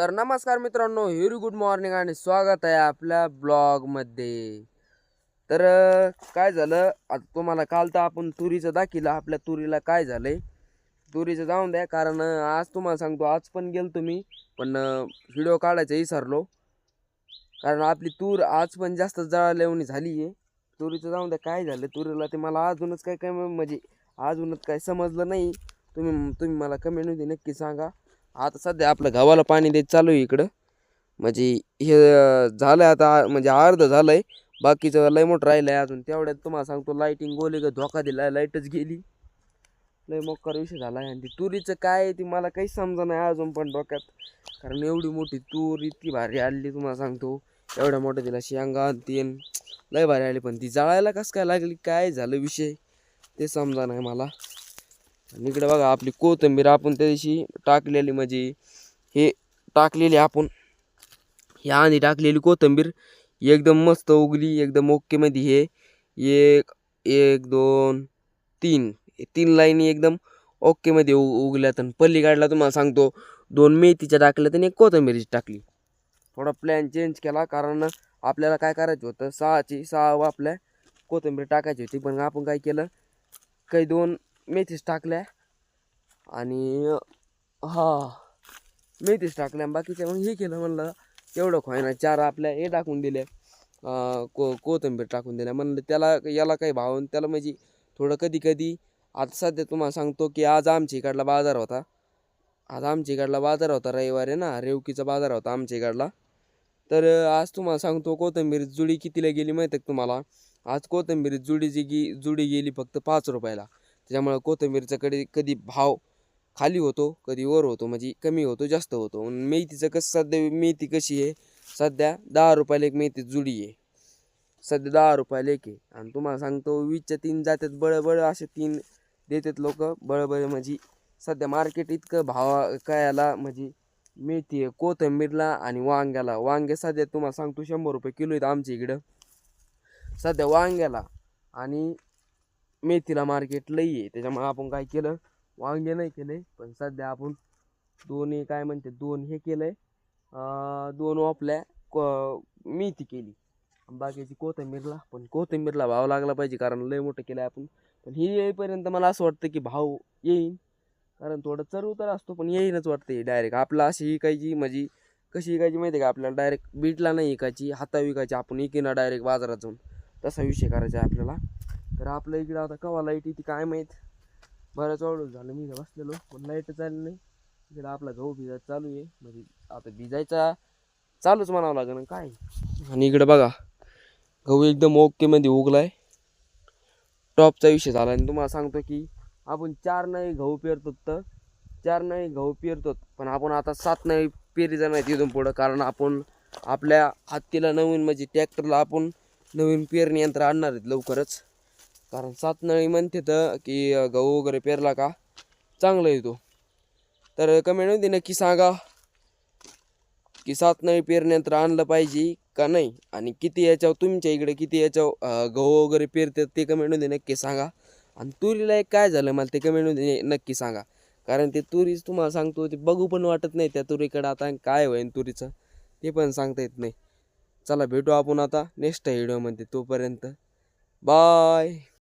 तर नमस्कार मित्रांनो व्हेरी गुड मॉर्निंग आणि स्वागत आहे आपल्या ब्लॉगमध्ये तर काय झालं? आता तुम्हाला काल तर आपण तुरीचं दाखिलं आपल्या तुरीला काय झालंय? तुरीचं जाऊन द्या कारण आज तुम्हाला सांगतो आज पण गेलो तुम्ही पण व्हिडिओ काढायचं विसरलो कारण आपली तूर आज पण जास्त जळालेवणी झाली आहे तुरीचं जाऊन द्या काय झालं? तुरीला ते मला अजूनच काय काय म्हणजे अजूनच काय समजलं नाही. तुम्ही तुम्ही मला कमेंटमध्ये नक्की सांगा. आता सध्या आपलं गव्हाला पाणी देत चालू आहे इकडं. म्हणजे हे झालं आहे आता म्हणजे अर्ध झालं आहे बाकीचं लय मोठं राहिलं आहे अजून. तेवढ्यात तुम्हाला सांगतो लाईटिंग गोली ग धोका दिला लाईटच गेली. लय मोकार विषय झाला आहे आणि ती तुरीचं काय आहे ती मला काहीच समजा नाही अजून पण डोक्यात. कारण एवढी मोठी तूर इतकी भारी आली तुम्हाला सांगतो. एवढ्या मोठ्या तिला शेंगा आणि तेन लय भारी आली. पण ती जाळायला कसं काय लागली काय झालं विषय ते समजा नाही मला. आणि इकडे बघा आपली कोथिंबीर आपण त्या दिवशी टाकलेली म्हणजे हे टाकलेली आपण. ह्या आधी टाकलेली कोथिंबीर एकदम मस्त उगली एकदम ओकेमध्ये हे. एक एक दोन तीन. हे तीन लाईनी एकदम ओकेमध्ये उ उगल्यात आणि पल्लीकडला तुम्हाला सांगतो दोन मेथीच्या टाकल्यात आणि एक कोथिंबीरीची टाकली. थोडा प्लॅन चेंज केला कारण आपल्याला काय करायचं होतं सहाची सहा आपल्या कोथिंबीर टाकायची होती. पण आपण काय केलं काही दोन मेथीच टाकल्या. आणि हा मेथीच टाकल्या. बाकीच्या मग हे केलं म्हणलं तेवढं खोयना चार आपल्या हे टाकून दिल्या को कोथिंबीर टाकून दिल्या. म्हणलं त्याला याला काही भाव त्याला म्हणजे थोडं कधी कधी आता सध्या तुम्हाला सांगतो की आज आमच्या इकडला बाजार होता. आज आमच्या इकडला बाजार होता. रविवारी ना रेवकीचा बाजार होता आमच्या इकडला. तर आज तुम्हाला सांगतो कोथिंबीर जुडी कितीला गेली माहिती आहे तुम्हाला? आज कोथिंबीर जुडीची गी जुडी गेली फक्त पाच रुपयाला. त्याच्यामुळं कोथिंबीरचा कधी कधी भाव खाली होतो कधी वर होतो म्हणजे कमी होतो जास्त होतो. मेथीचं कसं सध्या मेथी कशी आहे? सध्या दहा रुपयाला एक मेथी जुडी आहे. सध्या दहा रुपयाला एक आहे. आणि तुम्हाला सांगतो वीसच्या तीन जातात बळबळ असे तीन देतात लोक. बळबळ म्हणजे सध्या मार्केट इतकं भाव कळायला म्हणजे मेथी आहे कोथिंबीरला आणि वांग्याला. वांगे सध्या तुम्हाला सांगतो शंभर रुपये किलो आहेत आमच्या इकडं. सध्या वांग्याला आणि मेथीला मार्केट लई आहे. त्याच्यामुळे आपण काय केलं वांगे नाही केले पण सध्या आपण दोन काय म्हणते दोन हे केलं आहे दोन वापल्या क मेथी केली. बाकीची कोथिंबीरला पण कोथिंबीरला भाव लागला पाहिजे कारण लय मोठं केलं आपण. पण ही येईपर्यंत मला असं वाटतं की भाव येईन कारण थोडं चर उतार असतो पण येईनच वाटते डायरेक्ट आपलं अशी इकायची म्हणजे कशी विकायची माहिती आहे का? आपल्याला डायरेक्ट बीटला नाही विकायची हाता विकायची आपण इकिना डायरेक्ट बाजारात जाऊन तसा विषय करायचा आहे आपल्याला. तर आपल्या इकडं आता कवा लाइट येते काय माहीत? बऱ्याच वेळ झालं. मी इथं बसलेलो पण लाइट चालली नाही. इकडं आपला गहू भिजायचा चालू आहे. म्हणजे आता भिजायचा चालूच म्हणावं लागेल काय? आणि इकडं बघा गहू एकदम ओकेमध्ये उगलाय. टॉपचा विषय झाला आणि तुम्हाला सांगतो की आपण चार नाही गहू पेरतो तर. चार नाही गहू पेरतो पण आपण आता सात नाही पेरीचा नाही तिथून पुढं. कारण आपण आपल्या हत्तीला नवीन म्हणजे ट्रॅक्टरला आपण नवीन पेरणी यंत्र आणणार आहेत लवकरच. कारण सात नळी म्हणते तर की गहू वगैरे पेरला का? चांगला येतो. तर कमेंटमध्ये नक्की सांगा की सात नळी पेरण्यानंतर आणलं पाहिजे का नाही? आणि किती याच्यावर तुमच्या इकडे किती याच्यावर गहू वगैरे पेरतात ते कमेंटमध्ये नक्की सांगा. आणि तुरीला एक काय झालं मला ते कमेंटमध्ये नक्की सांगा. कारण ते तुरीच तुम्हाला सांगतो ते बघू पण वाटत नाही त्या तुरीकडं आता काय होईन तुरीचं. ते पण सांगता येत नाही. चला भेटू आपण आता नेक्स्ट व्हिडिओमध्ये तोपर्यंत. बाय